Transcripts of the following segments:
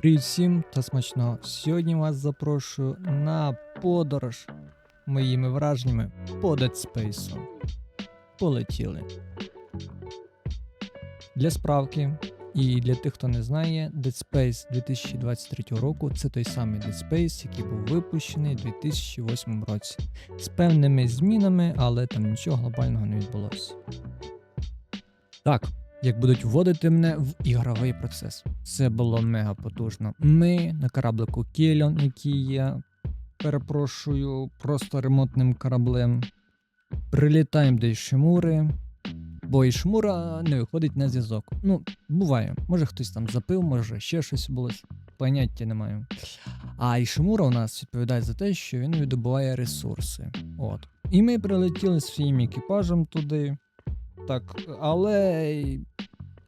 Привіт всім та смачного. Сьогодні вас запрошую на подорож моїми враженнями по Dead Space. Полетіли. Для справки і для тих, хто не знає, Dead Space 2023 року це той самий Dead Space, який був випущений у 2008 році. З певними змінами, але там нічого глобального не відбулося. Так, як будуть вводити мене в ігровий процес. Це було мега потужно. Ми на кораблику Кельон, який є, перепрошую, просто ремонтним кораблем. Прилітаємо до Ішимури, бо Ішмура не виходить на зв'язок. Ну, буває. Може хтось там запив, може ще щось було. Поняття не маю. А Ішимура у нас відповідає за те, що він видобуває ресурси. От. І ми прилетіли своїм екіпажем туди. Так, але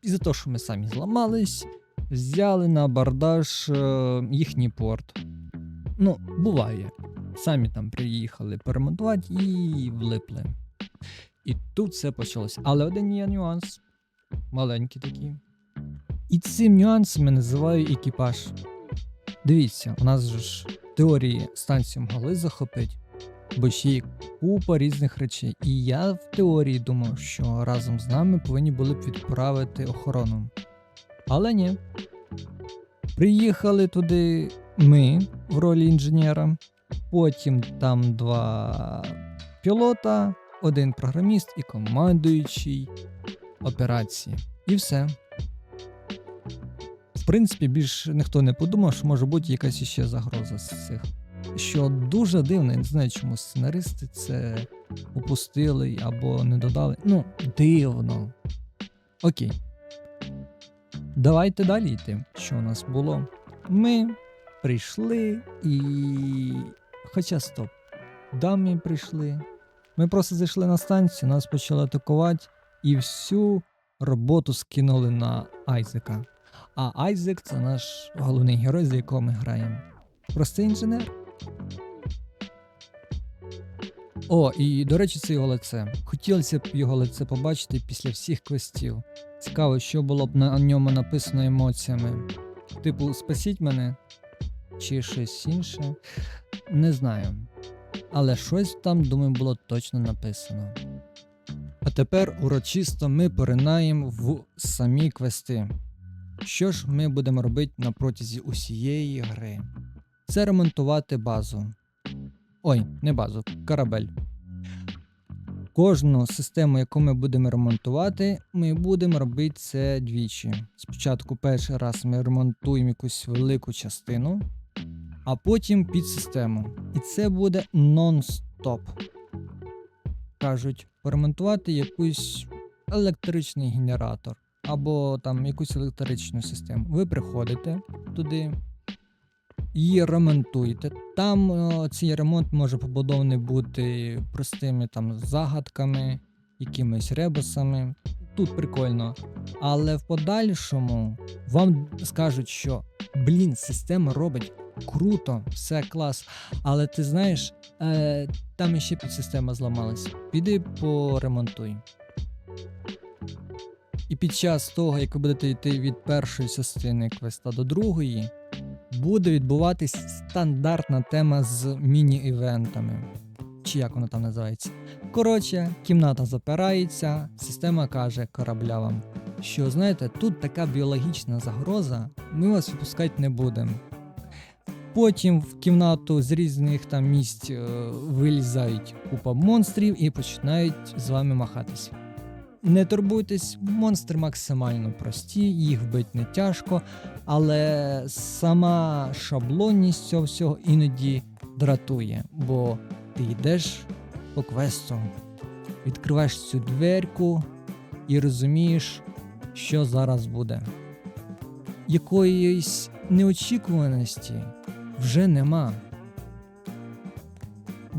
із-за того, що ми самі зламались, взяли на абордаж е, їхній порт. Ну, буває. Самі там приїхали поремонтувати і влипли. І тут все почалося. Але один є нюанс. Маленький такий. І цим нюансом я називаю екіпаж. Дивіться, у нас ж теорії станцію могли захопити, бо ще є купа різних речей. І я в теорії думав, що разом з нами повинні були б відправити охорону. Але ні. Приїхали туди ми в ролі інженера, потім там два пілота, один програміст і командуючий операції. І все. В принципі, більш ніхто не подумав, що може бути якась іще загроза з цих. Що дуже дивно, я не знаю, чому сценаристи це упустили або не додали. Ну, дивно. Окей. Давайте далі йти. Що у нас було? Ми прийшли і. Хоча стоп. Да, ми прийшли. Ми просто зайшли на станцію, нас почали атакувати, і всю роботу скинули на Айзека. А Айзек це наш головний герой, за якого ми граємо. Простий інженер. О, і до речі, це його лице. Хотілося б його лице побачити після всіх квестів. Цікаво, що було б на ньому написано емоціями. Типу, спасіть мене чи щось інше. Не знаю. Але щось там, думаю, було точно написано. А тепер урочисто ми поринаємо в самі квести. Що ж ми будемо робити на протязі усієї гри? Це ремонтувати базу. Ой, не базу, корабель. Кожну систему, яку ми будемо ремонтувати, ми будемо робити це двічі. Спочатку перший раз ми ремонтуємо якусь велику частину, а потім підсистему. І це буде нон-стоп. Кажуть, поремонтувати якийсь електричний генератор або там якусь електричну систему. Ви приходите туди, її ремонтуєте. Там е, цей ремонт може побудований бути простими там загадками, якимись ребусами. Тут прикольно. Але в подальшому вам скажуть, що блін, система робить круто, все клас. Але ти знаєш, е, там іще підсистема зламалась. Піди поремонтуй. І під час того, як ви будете йти від першої частини квеста до другої, буде відбуватись стандартна тема з міні-івентами. Чи як вона там називається? Коротше, кімната запирається, система каже кораблявам, що знаєте, тут така біологічна загроза, ми вас випускати не будемо. Потім в кімнату з різних там місць е, вилізають купа монстрів і починають з вами махатись. Не турбуйтесь, монстри максимально прості, їх вбити не тяжко, але сама шаблонність цього всього іноді дратує, бо ти йдеш по квесту, відкриваєш цю дверку і розумієш, що зараз буде. Якоїсь неочікуваності вже нема.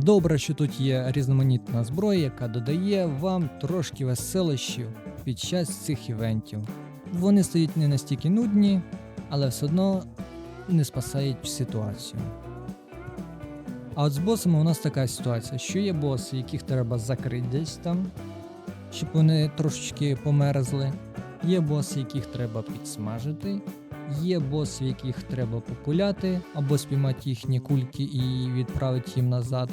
Добре, що тут є різноманітна зброя, яка додає вам трошки веселощів під час цих івентів. Вони стають не настільки нудні, але все одно не спасають ситуацію. А от з босами у нас така ситуація, що є боси, яких треба закрити десь там, щоб вони трошечки померзли. Є боси, яких треба підсмажити, Є боси, яких треба популяти, або спіймати їхні кульки і відправити їм назад.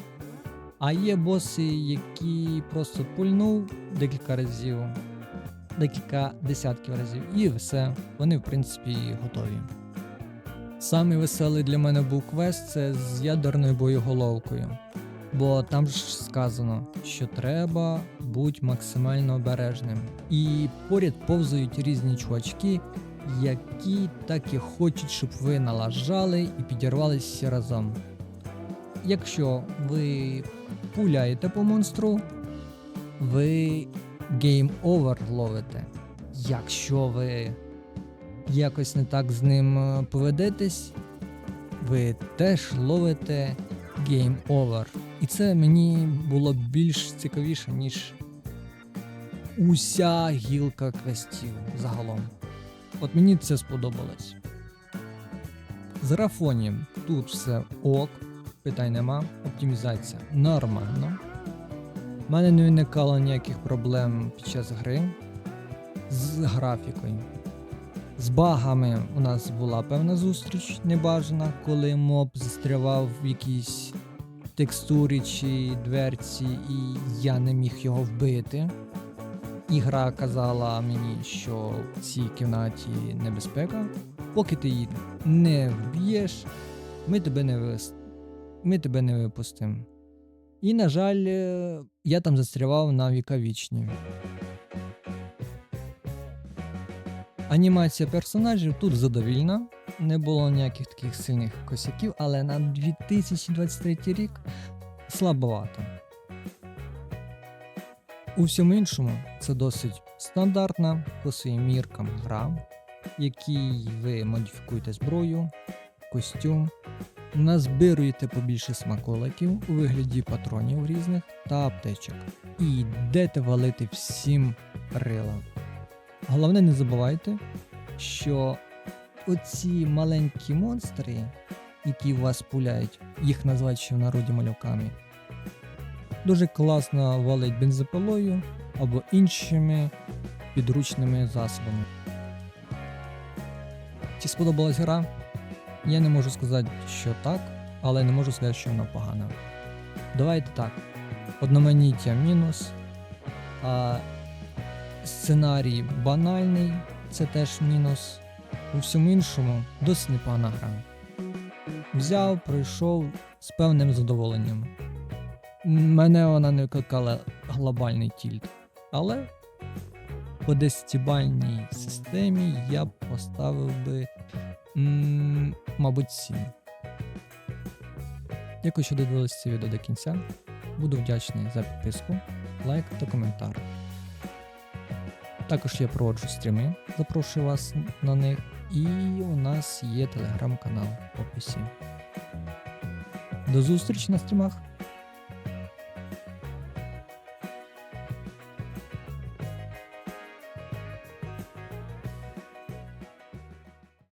А є боси, які просто пульнув декілька разів, декілька десятків разів, і все, вони в принципі готові. Самий веселий для мене був квест це з ядерною боєголовкою. Бо там ж сказано, що треба бути максимально обережним. І поряд повзають різні чувачки, які так і хочуть, щоб ви налажали і підірвалися разом. Якщо ви пуляєте по монстру, ви гейм овер ловите. Якщо ви якось не так з ним е, поведетесь, ви теж ловите гейм овер. І це мені було більш цікавіше, ніж уся гілка квестів загалом. От мені це сподобалось. З графонів тут все ок, питань нема, оптимізація нормально. У мене не виникало ніяких проблем під час гри з графікою. З багами у нас була певна зустріч небажана, коли моб застрявав в якійсь текстурі чи дверці, і я не міг його вбити. І гра казала мені, що в цій кімнаті небезпека. Поки ти її не вб'єш, ми тебе не вис... ми тебе не випустимо. І, на жаль, е, я там застрявав на віка вічні. Анімація персонажів тут задовільна, не було ніяких таких сильних косяків, але на 2023 рік слабовато. У всьому іншому це досить стандартна по своїм міркам гра, в якій ви модифікуєте зброю, костюм, назбируєте побільше смаколиків у вигляді патронів різних та аптечок. І йдете валити всім рила. Головне, не забувайте, що оці маленькі монстри, які вас пуляють, їх називають ще в народі малюками, дуже класно валить бензопилою або іншими підручними засобами. Чи сподобалась гра? Я не можу сказати, що так, але не можу сказати, що вона погана. Давайте так. Одноманіття мінус. А сценарій банальний, це теж мінус. У всьому іншому досить непогана гра. Взяв, пройшов з певним задоволенням. Мене вона не викликала глобальний тільт, але по десятибальній системі я б поставив би, мабуть, 7. Дякую, що додивилися це відео до кінця. Буду вдячний за підписку, лайк та коментар. Також я проводжу стріми, запрошую вас на них. І у нас є телеграм-канал в описі. До зустрічі на стрімах!